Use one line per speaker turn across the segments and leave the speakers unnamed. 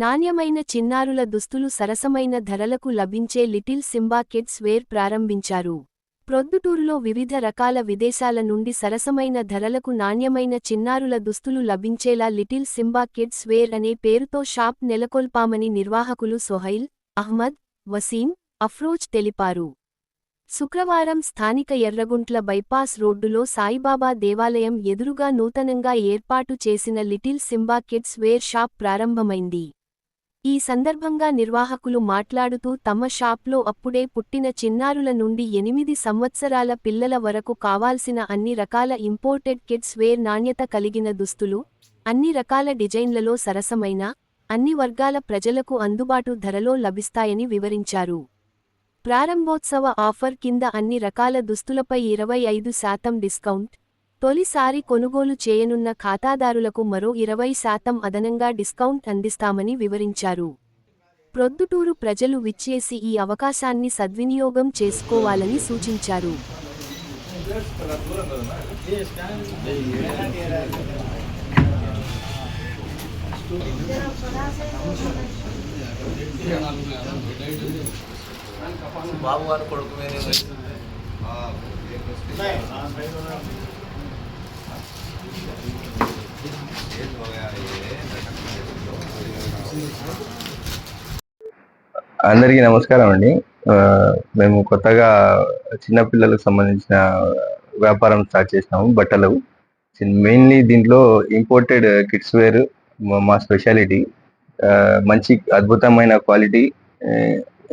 నాణ్యమైన చిన్నారుల దుస్తులు సరసమైన ధరలకు లభించే లిటిల్ సింబా కిడ్స్ వేర్ ప్రారంభించారు. ప్రొద్దుటూరులో వివిధ రకాల విదేశాల నుండి సరసమైన ధరలకు నాణ్యమైన చిన్నారుల దుస్తులు లభించేలా లిటిల్ సింబా కిడ్స్ వేర్ అనే పేరుతో షాప్ నెలకొల్పామని నిర్వాహకులు సొహైల్ అహ్మద్ వసీం అఫ్రోజ్ తెలిపారు. శుక్రవారం స్థానిక ఎర్రగుంట్ల బైపాస్ రోడ్డులో సాయిబాబా దేవాలయం ఎదురుగా నూతనంగా ఏర్పాటు చేసిన little Simba kids wear shop ప్రారంభమైంది. ఈ సందర్భంగా నిర్వాహకులు మాట్లాడుతూ తమ షాప్లో అప్పుడే పుట్టిన చిన్నారుల నుండి ఎనిమిది సంవత్సరాల పిల్లల వరకు కావాల్సిన అన్ని రకాల ఇంపోర్టెడ్ కిడ్స్ వేర్ నాణ్యత కలిగిన దుస్తులు అన్ని రకాల డిజైన్లలో సరసమైన అన్ని వర్గాల ప్రజలకు అందుబాటు ధరలో లభిస్తాయని వివరించారు. ప్రారంభోత్సవ ఆఫర్ కింద అన్ని రకాల దుస్తులపై ఇరవై ఐదు శాతం డిస్కౌంట్ తొలిసారి కొనుగోలు చేయనున్న ఖాతాదారులకు మరో ఇరవై శాతం అదనంగా డిస్కౌంట్ అందిస్తామని వివరించారు. ప్రొద్దుటూరు ప్రజలు విచ్చేసి ఈ అవకాశాన్ని సద్వినియోగం చేసుకోవాలని సూచించారు.
బాబు గారు కొడుకు వేరే
అందరికీ నమస్కారం అండి. మేము కొత్తగా చిన్నపిల్లలకు సంబంధించిన వ్యాపారం స్టార్ట్ చేసినాము బట్టలు. మెయిన్లీ దీంట్లో ఇంపోర్టెడ్ కిడ్స్ వేర్ మా స్పెషాలిటీ మంచి అద్భుతమైన క్వాలిటీ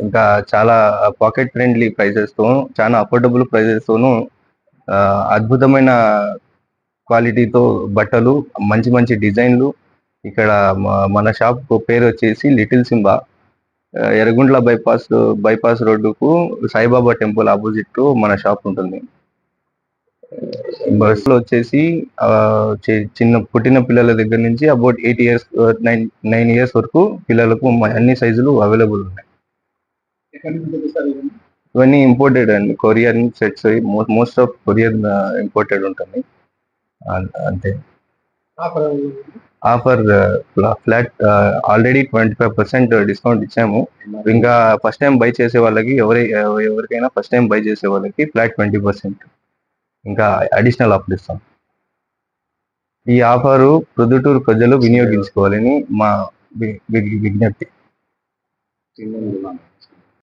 ఇంకా చాలా పాకెట్ ఫ్రెండ్లీ ప్రైసెస్తో చాలా అఫోర్డబుల్ ప్రైజెస్తోనూ అద్భుతమైన క్వాలిటీతో బట్టలు మంచి మంచి డిజైన్లు ఇక్కడ మన షాప్ పేరు వచ్చేసి లిటిల్ సింబా ఆ, బైపాస్ బైపాస్ రోడ్డుకు సాయిబాబా టెంపుల్ ఆపోజిట్ మన షాప్ ఉంటుంది. బస్సులో లో వచ్చేసి చిన్న పుట్టిన పిల్లల దగ్గర నుంచి about eight years nine nine years వరకు పిల్లలకు అన్ని సైజులు అవైలబుల్ ఉన్నాయి. ఇవన్నీ ఇంపోర్టెడ్ అండి Korean sets most of Korean imported ఉంటుంది అంతే. Offer flat already twenty five percent discount ఇచ్చాము. ఇంకా ఫస్ట్ టైం బై చేసే వాళ్ళకి ఎవరి ఎవరికైనా ఫస్ట్ టైం బై చేసే వాళ్ళకి ఫ్లాట్ ట్వంటీ పర్సెంట్. ఇంకా అడిషనల్ ఆఫర్ ఇస్తాం. ఈ ఆఫరు ప్రొద్దుటూరు ప్రజలు వినియోగించుకోవాలని మా విజ్ఞప్తి.